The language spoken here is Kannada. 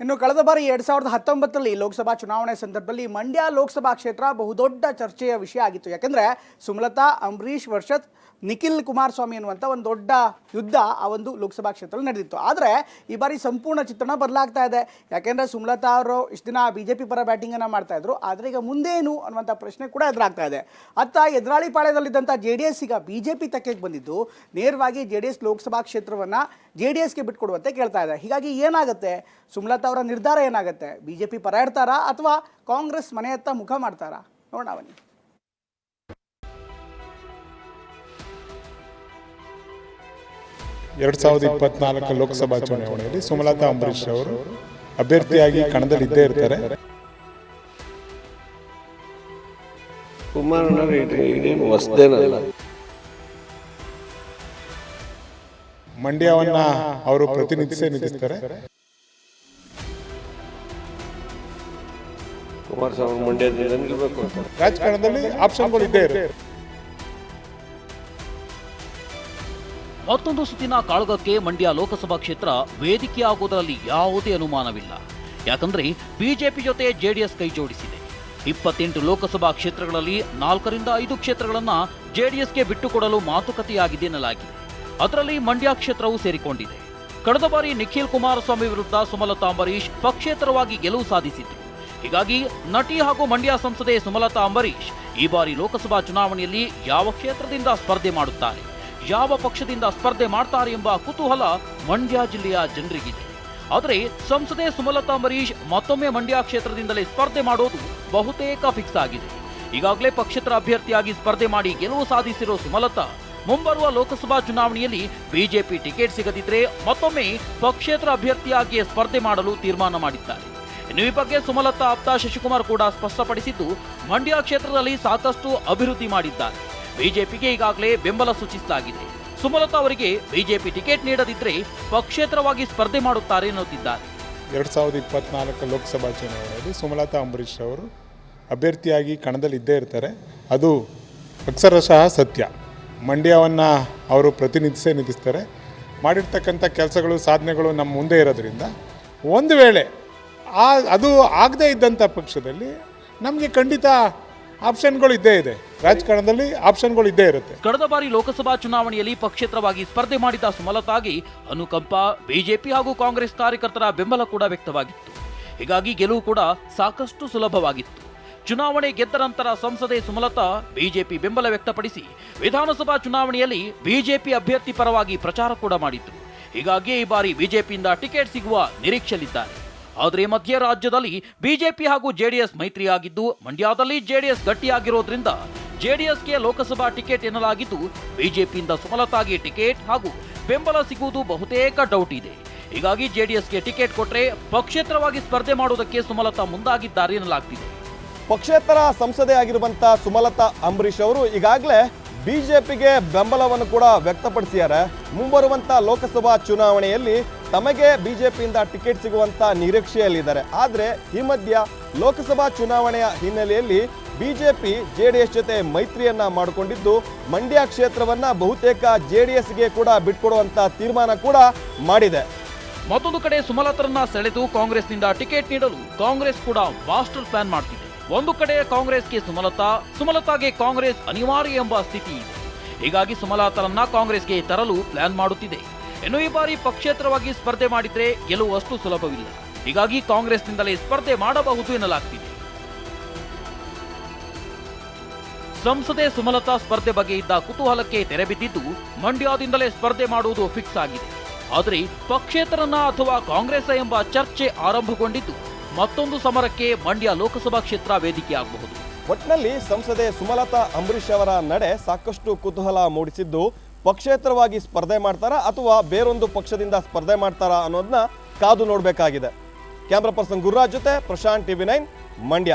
ಇನ್ನು ಕಳೆದ ಬಾರಿ ಎರಡ್ ಸಾವಿರದ ಹತ್ತೊಂಬತ್ತರಲ್ಲಿ ಲೋಕಸಭಾ ಚುನಾವಣೆ ಸಂದರ್ಭದಲ್ಲಿ ಮಂಡ್ಯ ಲೋಕಸಭಾ ಕ್ಷೇತ್ರ ಬಹುದೊಡ್ಡ ಚರ್ಚೆಯ ವಿಷಯ ಆಗಿತ್ತು. ಯಾಕಂದ್ರೆ ಸುಮಲತಾ, ಅಂಬರೀಷ್ ವರ್ಷತ್, ನಿಖಿಲ್ ಕುಮಾರಸ್ವಾಮಿ ಅನ್ನುವಂಥ ಒಂದು ದೊಡ್ಡ ಯುದ್ಧ ಆ ಒಂದು ಲೋಕಸಭಾ ಕ್ಷೇತ್ರದಲ್ಲಿ ನಡೆದಿತ್ತು. ಆದರೆ ಈ ಬಾರಿ ಸಂಪೂರ್ಣ ಚಿತ್ರಣ ಬದಲಾಗ್ತಾ ಇದೆ. ಯಾಕೆಂದ್ರೆ ಸುಮಲತಾ ಅವರು ಇಷ್ಟು ದಿನ ಬಿ ಜೆ ಪಿ ಪರ ಬ್ಯಾಟಿಂಗನ್ನು ಮಾಡ್ತಾ ಇದ್ರು. ಆದರೆ ಈಗ ಮುಂದೇನು ಅನ್ನುವಂಥ ಪ್ರಶ್ನೆ ಕೂಡ ಎದುರಾಗ್ತಾ ಇದೆ. ಅತ್ತ ಎದುರಾಳಿ ಪಾಳ್ಯದಲ್ಲಿದ್ದಂಥ ಜೆ ಡಿ ಎಸ್ ಈಗ ಬಿ ಜೆ ಪಿ ತಕ್ಕೆಗೆ ಬಂದಿದ್ದು. ನೇರವಾಗಿ ಜೆ ಡಿ ಎಸ್ ಲೋಕಸಭಾ ಕ್ಷೇತ್ರವನ್ನು ಜೆ ಡಿ ಎಸ್ಗೆ ಬಿಟ್ಕೊಡುವಂತೆ ಕೇಳ್ತಾ ಇದೆ. ಹೀಗಾಗಿ ಏನಾಗುತ್ತೆ? ಸುಮಲತಾ ಅವರ ನಿರ್ಧಾರ ಏನಾಗುತ್ತೆ? ಬಿ ಜೆ ಪಿ ಪರ ಇಡ್ತಾರಾ ಅಥವಾ ಕಾಂಗ್ರೆಸ್ ಮನೆಯತ್ತ ಮುಖ ಮಾಡ್ತಾರಾ? ನೋಡೋಣ ಬನ್ನಿ. ಎರಡು ಸಾವಿರದ ಇಪ್ಪತ್ನಾಲ್ಕು ಲೋಕಸಭಾ ಚುನಾವಣೆಯಲ್ಲಿ ಸುಮಲತಾ ಅಂಬರೀಶ್ ಅವರು ಅಭ್ಯರ್ಥಿಯಾಗಿ ಕಣದಲ್ಲಿ ಇದ್ದೇ ಇರ್ತಾರೆ ಕುಮಾರಣ್ಣವ್ರು ಮಂಡ್ಯವನ್ನ ಅವರು ಪ್ರತಿನಿಧಿಸೇ ನಿಲ್ಲಿಸ್ತಾರೆ ಕುಮಾರಸ್ವಾಮಿ ಮಂಡ್ಯದಿಂದ ನಿಲ್ಬೇಕು ಅಂತ ರಾಜಕಾರಣದಲ್ಲಿ ಆಪ್ಷನ್ಗಳು ಇದ್ದೇ ಇರುತ್ತೆ. ಮತ್ತೊಂದು ಸುತ್ತಿನ ಕಾಳಗಕ್ಕೆ ಮಂಡ್ಯ ಲೋಕಸಭಾ ಕ್ಷೇತ್ರ ವೇದಿಕೆಯಾಗುವುದರಲ್ಲಿ ಯಾವುದೇ ಅನುಮಾನವಿಲ್ಲ. ಯಾಕಂದ್ರೆ ಬಿಜೆಪಿ ಜೊತೆ ಜೆಡಿಎಸ್ ಕೈ ಜೋಡಿಸಿದೆ. ಇಪ್ಪತ್ತೆಂಟು ಲೋಕಸಭಾ ಕ್ಷೇತ್ರಗಳಲ್ಲಿ ನಾಲ್ಕರಿಂದ ಐದು ಕ್ಷೇತ್ರಗಳನ್ನ ಜೆಡಿಎಸ್ಗೆ ಬಿಟ್ಟುಕೊಡಲು ಮಾತುಕತೆಯಾಗಿದೆ ಎನ್ನಲಾಗಿದೆ. ಅದರಲ್ಲಿ ಮಂಡ್ಯ ಕ್ಷೇತ್ರವೂ ಸೇರಿಕೊಂಡಿದೆ. ಕಳೆದ ಬಾರಿ ನಿಖಿಲ್ ಕುಮಾರಸ್ವಾಮಿ ವಿರುದ್ಧ ಸುಮಲತಾ ಅಂಬರೀಶ್ ಪಕ್ಷೇತರವಾಗಿ ಗೆಲುವು ಸಾಧಿಸಿದ್ರು. ಹೀಗಾಗಿ ನಟಿ ಹಾಗೂ ಮಂಡ್ಯ ಸಂಸದೆ ಸುಮಲತಾ ಅಂಬರೀಶ್ ಈ ಬಾರಿ ಲೋಕಸಭಾ ಚುನಾವಣೆಯಲ್ಲಿ ಯಾವ ಕ್ಷೇತ್ರದಿಂದ ಸ್ಪರ್ಧೆ ಮಾಡುತ್ತಾರೆ, ಯಾವ ಪಕ್ಷದಿಂದ ಸ್ಪರ್ಧೆ ಮಾಡ್ತಾರೆ ಎಂಬ ಕುತೂಹಲ ಮಂಡ್ಯ ಜಿಲ್ಲೆಯ ಜನರಿಗಿದೆ. ಆದರೆ ಸಂಸದೆ ಸುಮಲತಾ ಅಂಬರೀಶ್ ಮತ್ತೊಮ್ಮೆ ಮಂಡ್ಯ ಕ್ಷೇತ್ರದಿಂದಲೇ ಸ್ಪರ್ಧೆ ಮಾಡೋದು ಬಹುತೇಕ ಫಿಕ್ಸ್ ಆಗಿದೆ. ಈಗಾಗಲೇ ಪಕ್ಷೇತರ ಅಭ್ಯರ್ಥಿಯಾಗಿ ಸ್ಪರ್ಧೆ ಮಾಡಿ ಗೆಲುವು ಸಾಧಿಸಿರೋ ಸುಮಲತಾ ಮುಂಬರುವ ಲೋಕಸಭಾ ಚುನಾವಣೆಯಲ್ಲಿ ಬಿಜೆಪಿ ಟಿಕೆಟ್ ಸಿಗದಿದ್ರೆ ಮತ್ತೊಮ್ಮೆ ಪಕ್ಷೇತರ ಅಭ್ಯರ್ಥಿಯಾಗಿ ಸ್ಪರ್ಧೆ ಮಾಡಲು ತೀರ್ಮಾನ ಮಾಡಿದ್ದಾರೆ. ಇನ್ನು ಬಗ್ಗೆ ಸುಮಲತಾ ಆಪ್ತ ಶಶಿಕುಮಾರ್ ಕೂಡ ಸ್ಪಷ್ಟಪಡಿಸಿದ್ದು, ಮಂಡ್ಯ ಕ್ಷೇತ್ರದಲ್ಲಿ ಸಾಕಷ್ಟು ಅಭಿವೃದ್ಧಿ ಮಾಡಿದ್ದಾರೆ. ಬಿಜೆಪಿಗೆ ಈಗಾಗಲೇ ಬೆಂಬಲ ಸೂಚಿಸಲಾಗಿದೆ. ಸುಮಲತಾ ಅವರಿಗೆ ಬಿಜೆಪಿ ಟಿಕೆಟ್ ನೀಡದಿದ್ದರೆ ಪಕ್ಷೇತರವಾಗಿ ಸ್ಪರ್ಧೆ ಮಾಡುತ್ತಾರೆ ಎನ್ನುತ್ತಿದ್ದಾರೆ. ಎರಡು ಸಾವಿರದ ಇಪ್ಪತ್ನಾಲ್ಕು ಲೋಕಸಭಾ ಚುನಾವಣೆಯಲ್ಲಿ ಸುಮಲತಾ ಅಂಬರೀಶ್ ಅವರು ಅಭ್ಯರ್ಥಿಯಾಗಿ ಕಣದಲ್ಲಿ ಇದ್ದೇ ಇರ್ತಾರೆ. ಅದು ಅಕ್ಷರಶಃ ಸತ್ಯ. ಮಂಡ್ಯವನ್ನು ಅವರು ಪ್ರತಿನಿಧಿಸೇ ನಿಧಿಸ್ತಾರೆ ಮಾಡಿರ್ತಕ್ಕಂಥ ಕೆಲಸಗಳು, ಸಾಧನೆಗಳು ನಮ್ಮ ಮುಂದೆ ಇರೋದ್ರಿಂದ ಒಂದು ವೇಳೆ ಆ, ಅದು ಆಗದೇ ಇದ್ದಂಥ ಪಕ್ಷದಲ್ಲಿ ನಮಗೆ ಖಂಡಿತ ಆಪ್ಷನ್ಗಳು ಇದ್ದೇ ಇದೆ. ರಾಜಕಾರಣದಲ್ಲಿ ಆಪ್ಷನ್ಗಳು ಇದ್ದೇ ಇರುತ್ತೆ. ಕಳೆದ ಬಾರಿ ಲೋಕಸಭಾ ಚುನಾವಣೆಯಲ್ಲಿ ಪಕ್ಷೇತರವಾಗಿ ಸ್ಪರ್ಧೆ ಮಾಡಿದ ಸುಮಲತಾಗಿ ಅನುಕಂಪ, ಬಿಜೆಪಿ ಹಾಗೂ ಕಾಂಗ್ರೆಸ್ ಕಾರ್ಯಕರ್ತರ ಬೆಂಬಲ ಕೂಡ ವ್ಯಕ್ತವಾಗಿತ್ತು. ಹೀಗಾಗಿ ಗೆಲುವು ಕೂಡ ಸಾಕಷ್ಟು ಸುಲಭವಾಗಿತ್ತು. ಚುನಾವಣೆ ಗೆದ್ದ ನಂತರ ಸಂಸದೆ ಸುಮಲತಾ ಬಿಜೆಪಿ ಬೆಂಬಲ ವ್ಯಕ್ತಪಡಿಸಿ ವಿಧಾನಸಭಾ ಚುನಾವಣೆಯಲ್ಲಿ ಬಿಜೆಪಿ ಅಭ್ಯರ್ಥಿ ಪರವಾಗಿ ಪ್ರಚಾರ ಕೂಡ ಮಾಡಿದ್ರು. ಹೀಗಾಗಿ ಈ ಬಾರಿ ಬಿಜೆಪಿಯಿಂದ ಟಿಕೆಟ್ ಸಿಗುವ ನಿರೀಕ್ಷೆಯಲ್ಲಿದ್ದಾರೆ. ಆದರೆ ಈ ಮಧ್ಯೆ ರಾಜ್ಯದಲ್ಲಿ ಬಿಜೆಪಿ ಹಾಗೂ ಜೆಡಿಎಸ್ ಮೈತ್ರಿಯಾಗಿದ್ದು, ಮಂಡ್ಯದಲ್ಲಿ ಜೆಡಿಎಸ್ ಗಟ್ಟಿಯಾಗಿರೋದ್ರಿಂದ ಜೆಡಿಎಸ್ಗೆ ಲೋಕಸಭಾ ಟಿಕೆಟ್ ಎನ್ನಲಾಗಿದ್ದು, ಬಿಜೆಪಿಯಿಂದ ಸುಮಲತಾಗೆ ಟಿಕೆಟ್ ಹಾಗೂ ಬೆಂಬಲ ಸಿಗುವುದು ಬಹುತೇಕ ಡೌಟ್ ಇದೆ. ಹೀಗಾಗಿ ಜೆಡಿಎಸ್ಗೆ ಟಿಕೆಟ್ ಕೊಟ್ಟರೆ ಪಕ್ಷೇತರವಾಗಿ ಸ್ಪರ್ಧೆ ಮಾಡುವುದಕ್ಕೆ ಸುಮಲತಾ ಮುಂದಾಗಿದ್ದಾರೆ ಎನ್ನಲಾಗ್ತಿದೆ. ಪಕ್ಷೇತರ ಸಂಸದೆ ಸುಮಲತಾ ಅಂಬರೀಶ್ ಅವರು ಈಗಾಗಲೇ ಬಿಜೆಪಿಗೆ ಬೆಂಬಲವನ್ನು ಕೂಡ ವ್ಯಕ್ತಪಡಿಸಿದ್ದಾರೆ. ಮುಂಬರುವಂಥ ಲೋಕಸಭಾ ಚುನಾವಣೆಯಲ್ಲಿ ತಮಗೆ ಬಿಜೆಪಿಯಿಂದ ಟಿಕೆಟ್ ಸಿಗುವಂತ ನಿರೀಕ್ಷೆಯಲ್ಲಿದ್ದಾರೆ. ಆದರೆ ಈ ಮಧ್ಯ ಲೋಕಸಭಾ ಚುನಾವಣೆಯ ಹಿನ್ನೆಲೆಯಲ್ಲಿ ಬಿಜೆಪಿ ಜೆಡಿಎಸ್ ಜೊತೆ ಮೈತ್ರಿಯನ್ನ ಮಾಡಿಕೊಂಡಿದ್ದು, ಮಂಡ್ಯ ಕ್ಷೇತ್ರವನ್ನ ಬಹುತೇಕ ಜೆಡಿಎಸ್ಗೆ ಕೂಡ ಬಿಟ್ಕೊಡುವಂತ ತೀರ್ಮಾನ ಕೂಡ ಮಾಡಿದೆ. ಮತ್ತೊಂದು ಕಡೆ ಸುಮಲತರನ್ನ ಸೆಳೆದು ಕಾಂಗ್ರೆಸ್ನಿಂದ ಟಿಕೆಟ್ ನೀಡಲು ಕಾಂಗ್ರೆಸ್ ಕೂಡ ಮಾಸ್ಟರ್ ಪ್ಲಾನ್ ಮಾಡ್ತಿದೆ. ಒಂದು ಕಡೆ ಕಾಂಗ್ರೆಸ್ಗೆ ಸುಮಲತಾ, ಸುಮಲತಾಗೆ ಕಾಂಗ್ರೆಸ್ ಅನಿವಾರ್ಯ ಎಂಬ ಸ್ಥಿತಿ ಇದೆ. ಹೀಗಾಗಿ ಸುಮಲತರನ್ನ ಕಾಂಗ್ರೆಸ್ಗೆ ತರಲು ಪ್ಲಾನ್ ಮಾಡುತ್ತಿದೆ. ಇನ್ನು ಈ ಬಾರಿ ಪಕ್ಷೇತರವಾಗಿ ಸ್ಪರ್ಧೆ ಮಾಡಿದ್ರೆ ಗೆಲುವು ಅಷ್ಟು ಸುಲಭವಿಲ್ಲ. ಹೀಗಾಗಿ ಕಾಂಗ್ರೆಸ್ನಿಂದಲೇ ಸ್ಪರ್ಧೆ ಮಾಡಬಹುದು ಎನ್ನಲಾಗ್ತಿದೆ. ಸಂಸದೆ ಸುಮಲತಾ ಸ್ಪರ್ಧೆ ಬಗ್ಗೆ ಇದ್ದ ಕುತೂಹಲಕ್ಕೆ ತೆರೆಬಿದ್ದಿದ್ದು ಮಂಡ್ಯದಿಂದಲೇ ಸ್ಪರ್ಧೆ ಮಾಡುವುದು ಫಿಕ್ಸ್ ಆಗಿದೆ. ಆದರೆ ಪಕ್ಷೇತರನ ಅಥವಾ ಕಾಂಗ್ರೆಸ್ ಎಂಬ ಚರ್ಚೆ ಆರಂಭಗೊಂಡಿದ್ದು, ಮತ್ತೊಂದು ಸಮರಕ್ಕೆ ಮಂಡ್ಯ ಲೋಕಸಭಾ ಕ್ಷೇತ್ರ ವೇದಿಕೆಯಾಗಬಹುದು ಒಟ್ಟಿನಲ್ಲಿ ಸಂಸದೆ ಸುಮಲತಾ ಅಂಬರೀಶ್ ಅವರ ನಡೆ ಸಾಕಷ್ಟು ಕುತೂಹಲ ಮೂಡಿಸಿದ್ದು ಪಕ್ಷೇತರವಾಗಿ ಸ್ಪರ್ಧೆ ಮಾಡ್ತಾರಾ ಅಥವಾ ಬೇರೊಂದು ಪಕ್ಷದಿಂದ ಸ್ಪರ್ಧೆ ಮಾಡ್ತಾರಾ ಅನ್ನೋದನ್ನ ಕಾದು ನೋಡಬೇಕಾಗಿದೆ. ಕ್ಯಾಮ್ರಾ ಪರ್ಸನ್ ಗುರುರಾಜ್ ಜೊತೆ ಪ್ರಶಾಂತ್ ಟಿವಿ ನೈನ್ ಮಂಡ್ಯ.